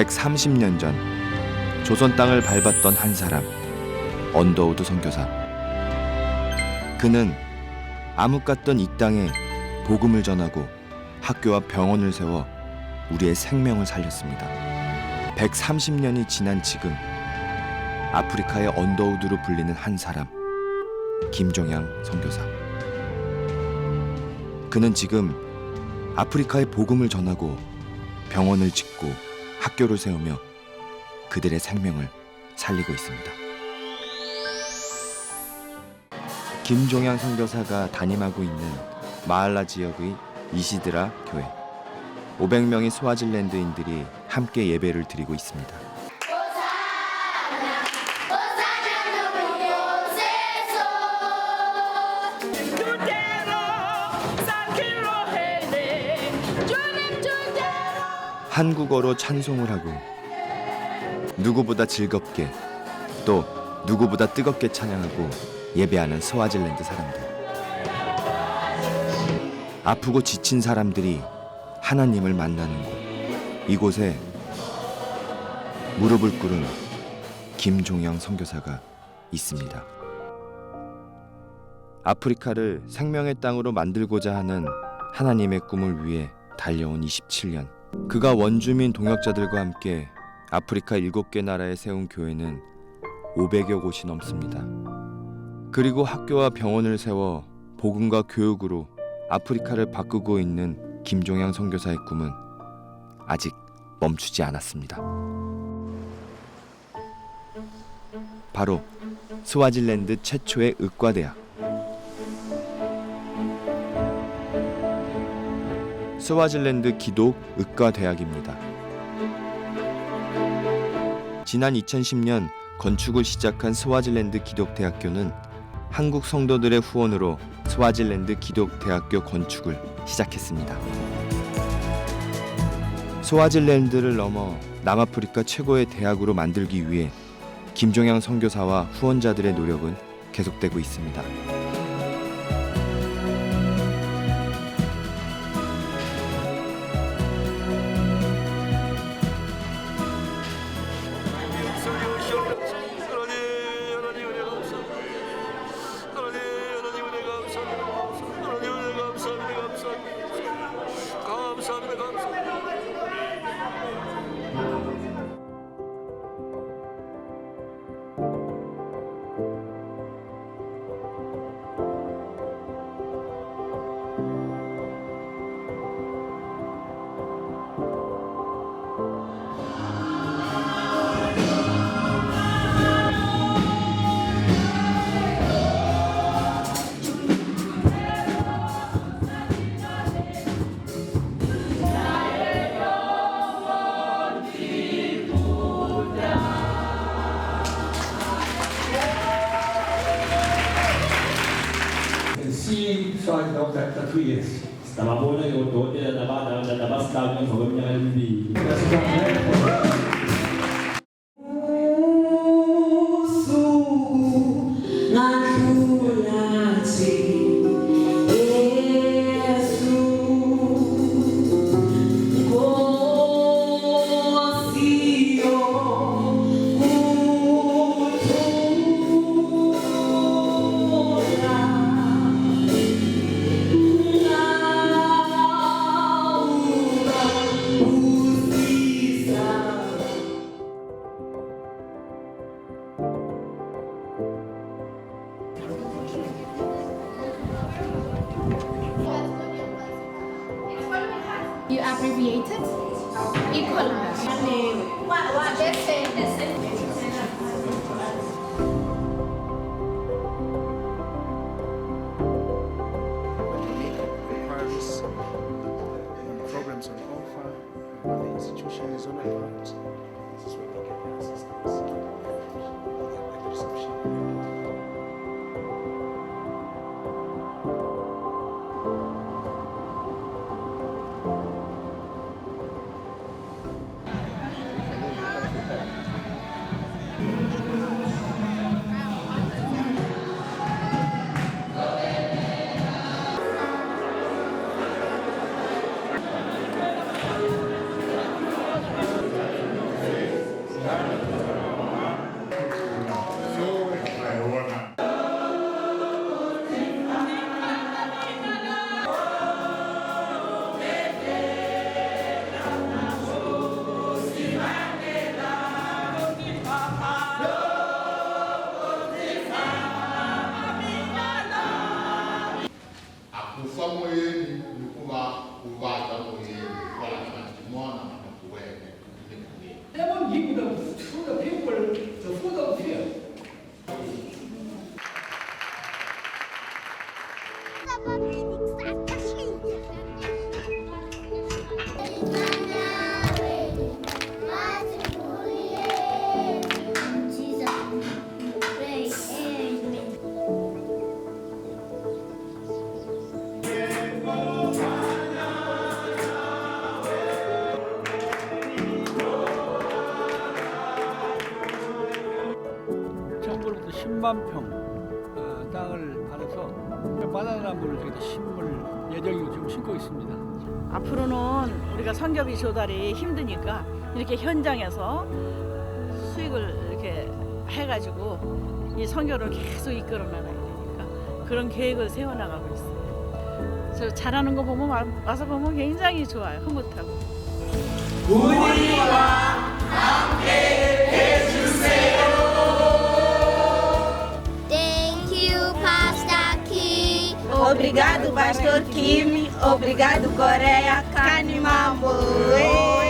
130년 전 조선 땅을 밟았던 한 사람 언더우드 선교사 그는 암흑 같던 이 땅에 복음을 전하고 학교와 병원을 세워 우리의 생명을 살렸습니다. 130년이 지난 지금 아프리카의 언더우드로 불리는 한 사람 김종양 선교사 그는 지금 아프리카의 복음을 전하고 병원을 짓고 학교를 세우며 그들의 생명을 살리고 있습니다. 김종양 선교사가 담임하고 있는 마알라 지역의 이시드라 교회 500명의 스와질랜드인들이 함께 예배를 드리고 있습니다. 한국어로 찬송을 하고 누구보다 즐겁게 또 누구보다 뜨겁게 찬양하고 예배하는 스와질랜드 사람들. 아프고 지친 사람들이 하나님을 만나는 곳. 이곳에 무릎을 꿇은 김종영 선교사가 있습니다. 아프리카를 생명의 땅으로 만들고자 하는 하나님의 꿈을 위해 달려온 27년. 그가 원주민 동역자들과 함께 아프리카 7개 나라에 세운 교회는 500여 곳이 넘습니다. 그리고 학교와 병원을 세워 복음과 교육으로 아프리카를 바꾸고 있는 김종양 선교사의 꿈은 아직 멈추지 않았습니다. 바로 스와질랜드 최초의 의과대학 스와질랜드 기독 의과 대학입니다. 지난 2010년 건축을 시작한 스와질랜드 기독 대학교는 한국 성도들의 후원으로 스와질랜드 기독 대학교 건축을 시작했습니다. 스와질랜드를 넘어 남아프리카 최고의 대학으로 만들기 위해 김종양 선교사와 후원자들의 노력은 계속되고 있습니다. two years ndababona ke udokotela nabantu abasitafu ngemva kweminyaka emibili abbreviated? E. What, what, 10만 평 어, 땅을 받아서 바나나 나무를 저기다 심을 예정이고 지금 심고 있습니다. 앞으로는 우리가 선교비 조달이 힘드니까 이렇게 현장에서 수익을 이렇게 해가지고 이 선교를 계속 이끌어 나가야 되니까 그런 계획을 세워나가고 있어요. 저 잘하는 거 보면 와- 와서 보면 굉장히 좋아요. 흐뭇하고. Thank Obrigado, Pastor Kim. Obrigado, Coreia. Canimambo.